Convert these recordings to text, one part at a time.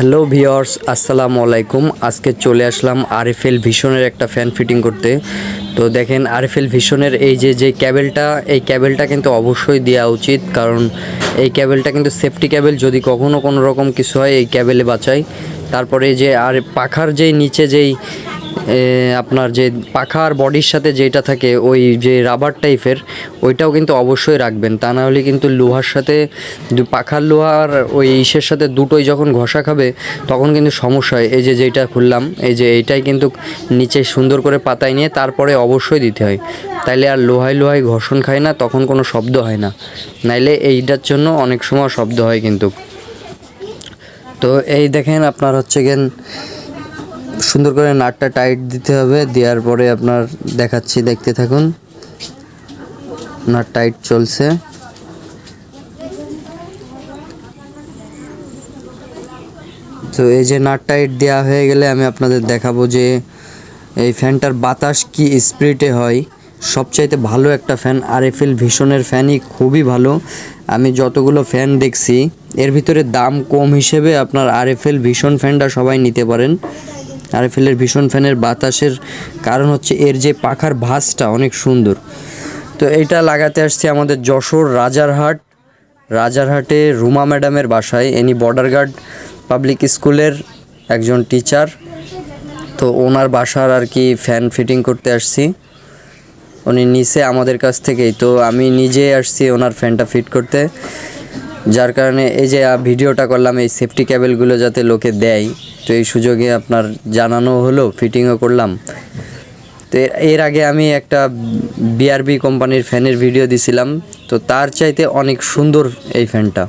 Hello viewers আসসালামু আলাইকুম। আজকে চলে আসলাম আরএফএল ভিশনের একটা ফ্যান ফিটিং করতে। তো দেখেন, আরএফএল ভিশনের এই যে যে ক্যাবেলটা এই ক্যাবেলটা কিন্তু অবশ্যই দেওয়া উচিত। কারণ এই ক্যাবেলটা কিন্তু সেফটি ক্যাবেল যদি কখনও কোনো রকম কিছু হয়, এই ক্যাবেলে বাঁচায়। তারপরে যে, আর পাখার যেই নিচে যেই আপনার যে পাখার বডির সাথে যেটা থাকে, ওই যে রাবার টাইপের ওইটাও কিন্তু অবশ্যই রাখবেন। তা না হলে কিন্তু লোহার সাথে পাখার লোহার ওই ইসের সাথে দুটোই যখন ঘষা খাবে, তখন কিন্তু সমস্যা হয়। এই যে যেটা খুললাম, এই যে এইটাই কিন্তু নিচে সুন্দর করে পাতায় নিয়ে তারপরে অবশ্যই দিতে হয়। তাইলে আর লোহায় লোহায় ঘর্ষণ খায় না, তখন কোনো শব্দ হয় না। নাইলে এইটার জন্য অনেক সময় শব্দ হয় কিন্তু। তো এই দেখেন আপনার হচ্ছে গেন সুন্দর করে নাটটা টাইট দিতে হবে, দেওয়ার পরে আপনার দেখাচ্ছি, দেখতে থাকুন। নাট টাইট চলছে। তো এই যে নাট টাইট দেওয়া হয়ে গেলে আমি আপনাদের দেখাবো যে এই ফ্যানটার বাতাস কি স্পিডে হয়। সবচাইতে ভালো একটা ফ্যান, আরএফএল ভীষণের ফ্যানই খুবই ভালো। আমি যতগুলো ফ্যান দেখছি, এর ভিতরে দাম কম হিসেবে আপনার আরএফএল ভীষণ ফ্যানটা সবাই নিতে পারেন। আরএফএলের ভীষণ ফ্যানের বাতাসের কারণ হচ্ছে এর যে পাখার ভাঁজটা অনেক সুন্দর। তো এইটা লাগাতে আসছে আমাদের যশোর রাজারহাট। রাজারহাটে রুমা ম্যাডামের বাসায়। এনি বর্ডার গার্ড, পাবলিক স্কুলের একজন টিচার। তো ওনার বাসার আর কি ফ্যান ফিটিং করতে আসছি। উনি নিচে আমাদের কাছ থেকেই। তো আমি নিজে আসছি ওনার ফ্যানটা ফিট করতে। যার কারণে এই যে ভিডিওটা করলাম, এই সেফটি ক্যাবেলগুলো যাতে লোকে দেয়, তো এই সুযোগে আপনার জানানো হলো ফিটিংও করলাম। তো এর- আগে আমি একটা বিআরবি কোম্পানির ফ্যানের ভিডিও দিছিলাম, তো তার চাইতে অনেক সুন্দর এই ফ্যানটা।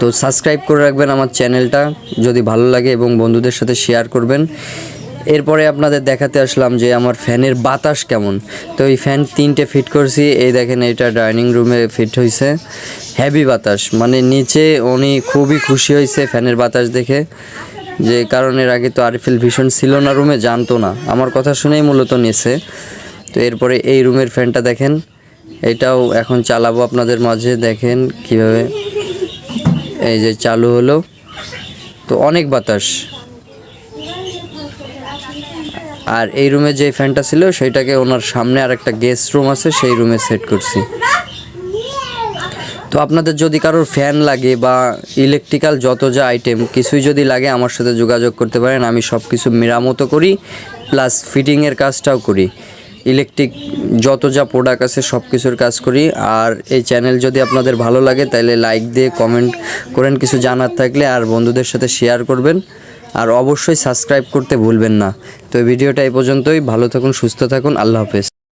তো সাবস্ক্রাইব করে রাখবেন আমার চ্যানেলটা যদি ভালো লাগে এবং বন্ধুদের সাথে শেয়ার করবেন। এরপরে আপনাদের দেখাতে আসলাম যে আমার ফ্যানের বাতাস কেমন। তো এই ফ্যান তিনটে ফিট করছি, এই দেখেন এটা ডাইনিং রুমে ফিট হয়েছে হ্যাভি বাতাস মানে নিচে উনি খুবই খুশি হয়েছে ফ্যানের বাতাস দেখে। যে কারণের আগে তো আরএফএল ভীষণ ছিল না রুমে, জানতো না। আমার কথা শুনেই মূলত নিয়েছে তো এরপরে এই রুমের ফ্যানটা দেখেন। এটাও এখন চালাবো আপনাদের মাঝে, দেখেন কীভাবে। এই যে চালু হলো। তো অনেক বাতাস। আর এই রুমে যে ফ্যানটা ছিল সেটাকে ওনার সামনে আর একটা গেস্ট রুম আছে, সেই রুমে সেট করছি। তো আপনাদের যদি কারোর ফ্যান লাগে বা ইলেকট্রিক্যাল যত যা আইটেম কিছুই যদি লাগে আমার সাথে যোগাযোগ করতে পারেন, আমি সব কিছু মেরামতো করি প্লাস ফিটিংয়ের কাজটাও করি। ইলেকট্রিক যত যা প্রোডাক্ট আছে সব কিছুর কাজ করি। আর এই চ্যানেল যদি আপনাদের ভালো লাগে তাহলে লাইক দিয়ে কমেন্ট করেন, কিছু জানার থাকলে, আর বন্ধুদের সাথে শেয়ার করবেন। আর অবশ্যই সাবস্ক্রাইব করতে ভুলবেন না। তো ভিডিওটা এই পর্যন্তই। ভালো থাকুন, সুস্থ থাকুন। আল্লাহ হাফেজ।